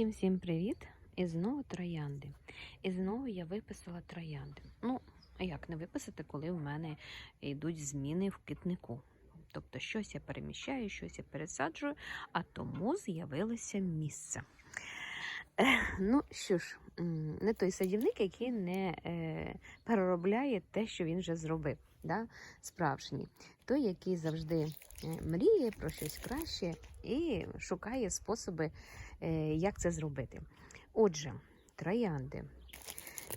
Всім всім привіт! І знову троянди. І знову я виписала троянди. Ну, а як не виписати, коли в мене йдуть зміни в квітнику? Тобто щось я переміщаю, щось я пересаджую, а тому з'явилося місце. Ну що ж, не той садівник, який не е, переробляє те, що він вже зробив. Да? Справжній. Той, який завжди е, мріє про щось краще і шукає способи, як це зробити. Отже, троянди.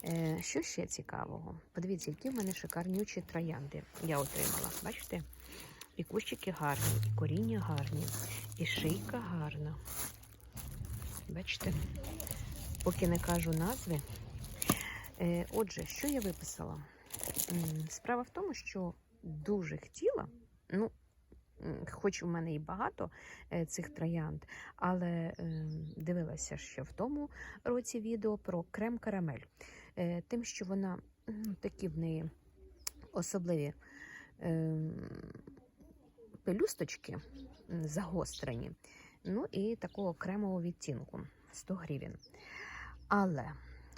Е, Що ще цікавого? Подивіться, які в мене шикарнючі троянди я отримала. Бачите? І кущики гарні, і коріння гарні, і шийка гарна. Бачите? Поки не кажу назви. Е, Отже, що я виписала? Справа в тому, що дуже хотіла, ну, хоч у мене і багато е, цих троянд, але е, дивилася ще в тому році відео про крем-карамель. Е, Тим, що вона такі в неї особливі пелюсточки загострені, ну і такого кремового відтінку 100 гривень. Але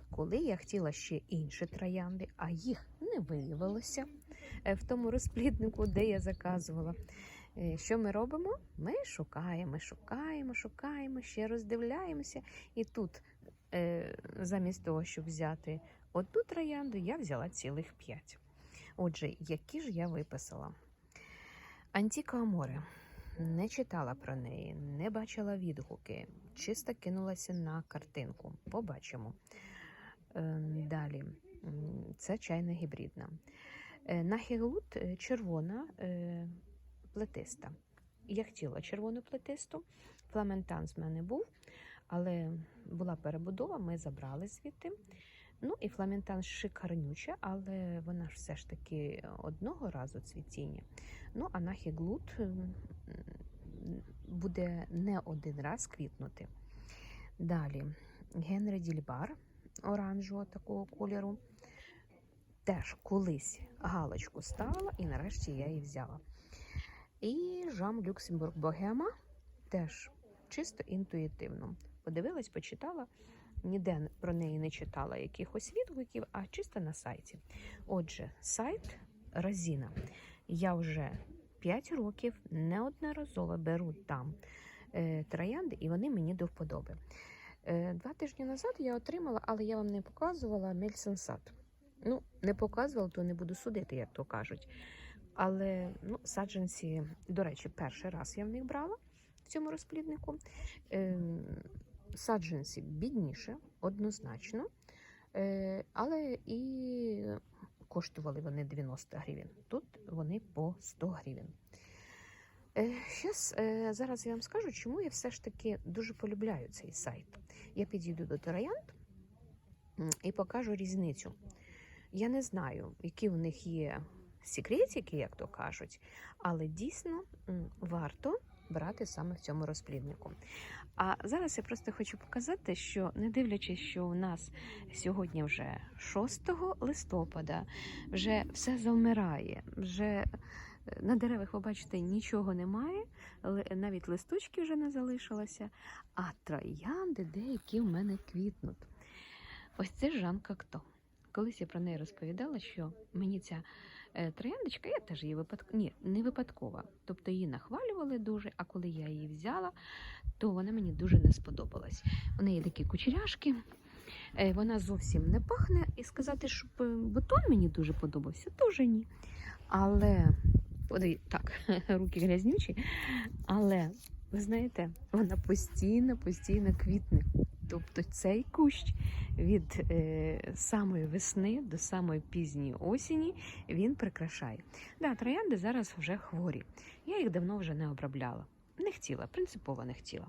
коли я хотіла ще інші троянди, а їх не виявилося в тому розпліднику, де я заказувала. Е, Що ми робимо? Ми шукаємо, шукаємо, шукаємо, ще роздивляємося. І тут, е, замість того, щоб взяти одну троянду, я взяла цілих п'ять. Отже, які ж я виписала? Антіка Аморе. Не читала про неї, не бачила відгуки, чисто кинулася на картинку. Побачимо. Е, Далі, це чайна гібридна. Нахігут червона плетиста. Я хотіла червону плетисту, фламентан з мене був, але була перебудова, ми забрали звідти. Ну і фламентан шикарнюча, але вона ж все ж таки одного разу цвітіння. Ну, а нахіглут буде не один раз квітнути. Далі Генрі Дільбар оранжевого такого кольору. Теж колись галочку ставила, і нарешті я її взяла. І Жам Люксембург Богема теж чисто інтуїтивно. Подивилась, почитала, ніде про неї не читала якихось відгуків, а чисто на сайті. Отже, сайт Розіна. Я вже 5 років неодноразово беру там е, троянди, і вони мені до вподоби. Е, Два тижні назад я отримала, але я вам не показувала мельсенсад. Ну, не показувала, то не буду судити, як то кажуть. Але ну, саджанці, до речі, перший раз я в них брала в цьому розпліднику. Е, саджанці бідніше, однозначно. Е, але і коштували вони 90 гривень. Тут вони по 100 гривень. Е, щас, е, зараз я вам скажу, чому я все ж таки дуже полюбляю цей сайт. Я підійду до троянд і покажу різницю. Я не знаю, які у них є секретики, як то кажуть, але дійсно варто брати саме в цьому розпліднику. А зараз я просто хочу показати, що не дивлячись, що у нас сьогодні вже 6 листопада, вже все завмирає, вже е, на деревах, ви бачите, нічого немає, навіть листочки вже не залишилося, а троянди деякі в мене квітнуть. Ось це Жан Кокто. Колись я про неї розповідала, що мені ця е, трояндочка, я теж її випадково, ні, не випадкова. Тобто її нахвалювали дуже, а коли я її взяла, то вона мені дуже не сподобалась. У неї такі кучеряшки, е, вона зовсім не пахне, і сказати, щоб е, бутон мені дуже подобався, теж ні. Але, так, руки грязнючі, але ви знаєте, вона постійно, постійно квітне. Тобто цей кущ від е, самої весни до самої пізньої осені він прикрашає. Да, троянди зараз вже хворі. Я їх давно вже не обробляла. Не хотіла, принципово не хотіла.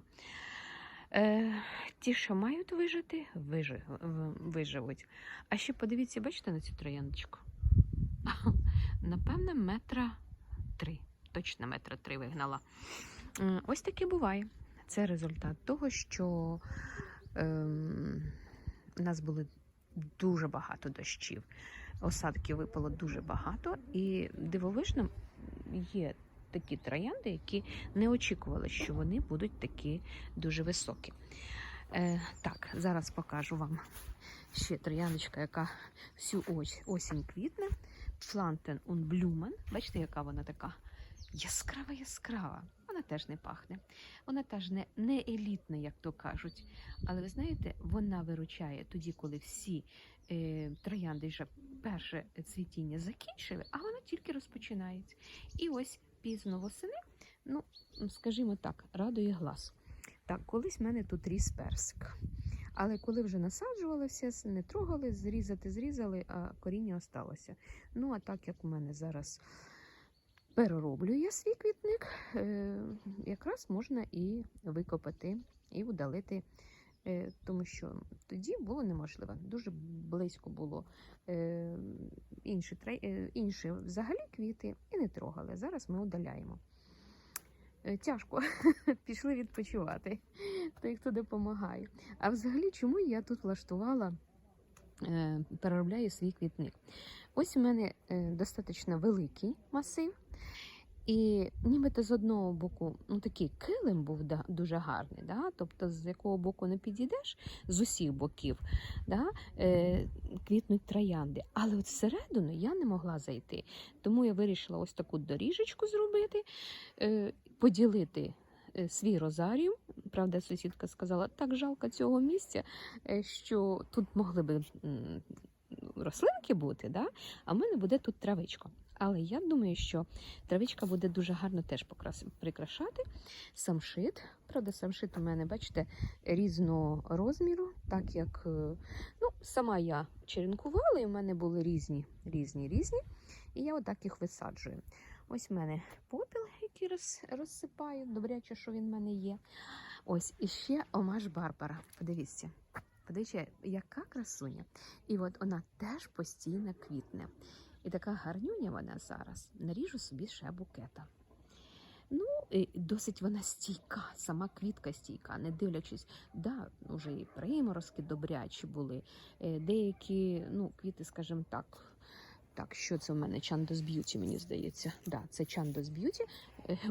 Е, ті, що мають вижити, вижи, виживуть. А ще подивіться, бачите на цю трояндочку? Напевне, метра три. Точно метра три вигнала. Ось таке буває. Це результат того, що у нас були дуже багато дощів. Осадків випало дуже багато, і дивовижно є такі троянди, які не очікували, що вони будуть такі дуже високі. Е, так, зараз покажу вам ще трояночка, яка всю ось, осінь квітне. Planten und Blumen. Бачите, яка вона така яскрава, яскрава. Вона теж не пахне. Вона теж не, не елітна, як то кажуть. Але ви знаєте, вона виручає тоді, коли всі е, троянди вже перше цвітіння закінчили, а вона тільки розпочинається. І ось пізно восени, ну, скажімо так, радує глаз. Так, колись в мене тут ріс персик. Але коли вже насаджувалося, с- не трогали, зрізати зрізали, а коріння осталося. Ну, а так як у мене зараз перероблю я свій квітник, е, якраз можна і викопати, і удалити, е, тому що тоді було неможливо. Дуже близько було е, інші, інші взагалі квіти і не трогали. Зараз ми удаляємо. Тяжко пішли відпочивати той, хто допомагає. А взагалі, чому я тут влаштувала, переробляю свій квітник? Ось у мене е, достатньо великий масив. І нібито з одного боку, ну такий килим був да, дуже гарний, да? тобто з якого боку не підійдеш, з усіх боків да? е, квітнуть троянди. Але от всередину я не могла зайти. Тому я вирішила ось таку доріжечку зробити, е, поділити е, свій розаріум. Правда, сусідка сказала, так жалко цього місця, е, що тут могли би рослинки бути, да? а в мене буде тут травичка. Але я думаю, що травичка буде дуже гарно теж прикрашати. Самшит. Правда, самшит у мене, бачите, різного розміру, так як е, ну, сама я черенкувала, і в мене були різні, різні, різні. І я отак їх висаджую. Ось в мене попіл, роз, розсипаю. Добряче, що він в мене є. Ось і ще омаш Барбара. Подивіться. Подивіться, яка красуня. І от вона теж постійно квітне. І така гарнюня вона зараз. Наріжу собі ще букета. Ну, і досить вона стійка, сама квітка стійка, не дивлячись, да, вже і приморозки добрячі були. е, Деякі, ну, квіти, скажімо так. Так, що це в мене? Чандос Б'юті, мені здається. Да, це Чандос Б'юті,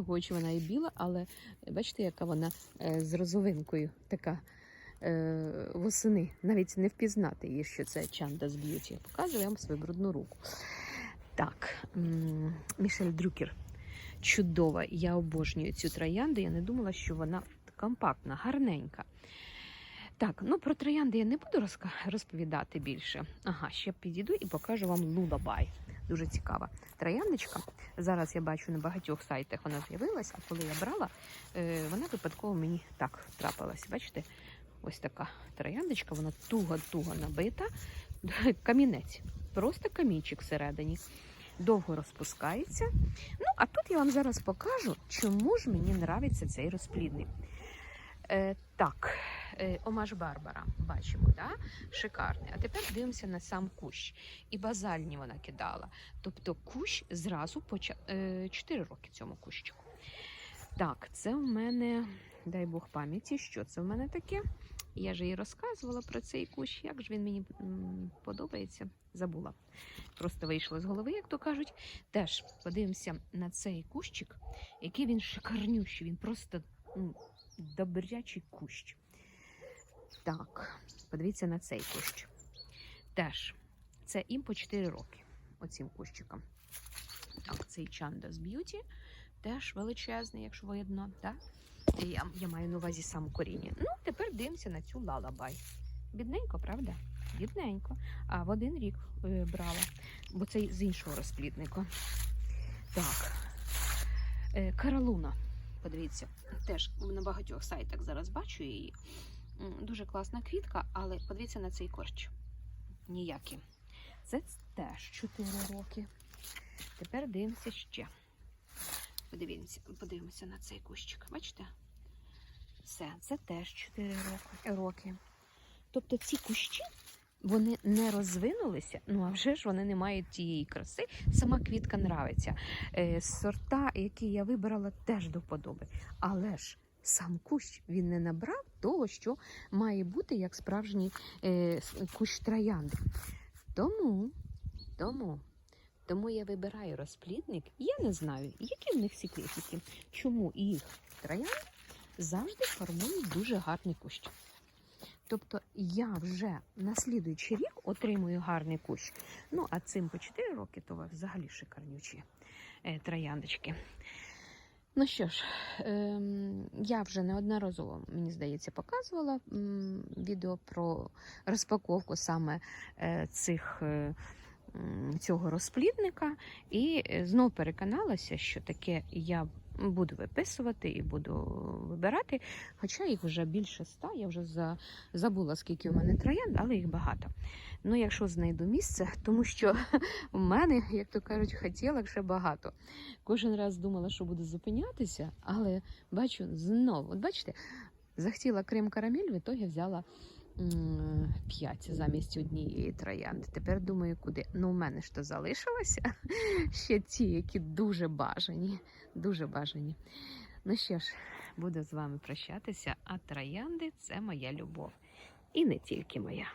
хоч вона і біла, але бачите, яка вона е, з розовинкою така е, восени. Навіть не впізнати її, що це Чандос Б'юті. Показую вам свою брудну руку. Так, Мішель Дрюкер. Чудова. Я обожнюю цю троянду. Я не думала, що вона компактна, гарненька. Так, ну про троянди я не буду розповідати більше. Ага, ще підійду і покажу вам лулабай. Дуже цікава трояндочка. Зараз я бачу на багатьох сайтах вона з'явилася, а коли я брала, е, вона випадково мені так трапилась. Бачите, ось така трояндочка, вона туго-туго набита. Камінець, просто камінчик всередині. Довго розпускається. Ну, а тут я вам зараз покажу, чому ж мені нравиться цей розплідник. Е, так, Омаш Барбара, бачимо, да? шикарний. А тепер дивимося на сам кущ. І базальні вона кидала. Тобто кущ зразу почав. Е, 4 роки цьому кущику. Так, це в мене, дай Бог пам'яті, що це в мене таке. Я ж їй розказувала про цей кущ. Як ж він мені подобається, забула. Просто вийшло з голови, як то кажуть. Теж подивимося на цей кущик, який він шикарнющий, він просто м, добрячий кущ. Так, подивіться на цей кущ. Теж це їм по 4 роки. Оцим кущиком. Так, цей Чандас Б'юті теж величезний, якщо видно. Так? Я, я маю на увазі сам коріння. Ну, тепер дивимося на цю лалабай. Бідненько, правда? Бідненько. А в один рік е, брала, бо це з іншого розплідника. Так. Е, Каралуна. Подивіться, теж на багатьох сайтах зараз бачу її. Дуже класна квітка, але подивіться на цей корч. Ніякий. Це теж 4 роки. Тепер дивимося ще. Подивимося, подивимося на цей кущик. Бачите? Все, це теж 4 роки. Тобто ці кущі вони не розвинулися, ну а вже ж вони не мають тієї краси. Сама квітка нравиться. Е, сорта, які я вибрала, теж до вподоби. Але ж сам кущ він не набрав того, що має бути як справжній е, кущ троянди. Тому, тому, тому я вибираю розплідник. Я не знаю, які в них секретики, чому їх троянди завжди формують дуже гарний кущ. Тобто я вже на слідуючий рік отримую гарний кущ. Ну, а цим по 4 роки то взагалі шикарнючі е, трояндочки. Ну що ж, ем, я вже неодноразово, мені здається, показувала відео про розпаковку саме е, цих. Е, Цього розплідника, і е, знов переконалася, що таке я буду виписувати і буду вибирати. Хоча їх вже більше ста, я вже за, забула, скільки у мене троянд, але їх багато. Ну, якщо знайду місце, тому що в мене, як то кажуть, хотілок ще багато. Кожен раз думала, що буду зупинятися, але бачу знову. От бачите, захотіла крем карамель, в ітогі взяла. П'ять замість однієї троянди. Тепер думаю, куди. Ну, у мене ж то залишилося ще ті, які дуже бажані. Дуже бажані. Ну що ж, буду з вами прощатися, а троянди це моя любов. І не тільки моя.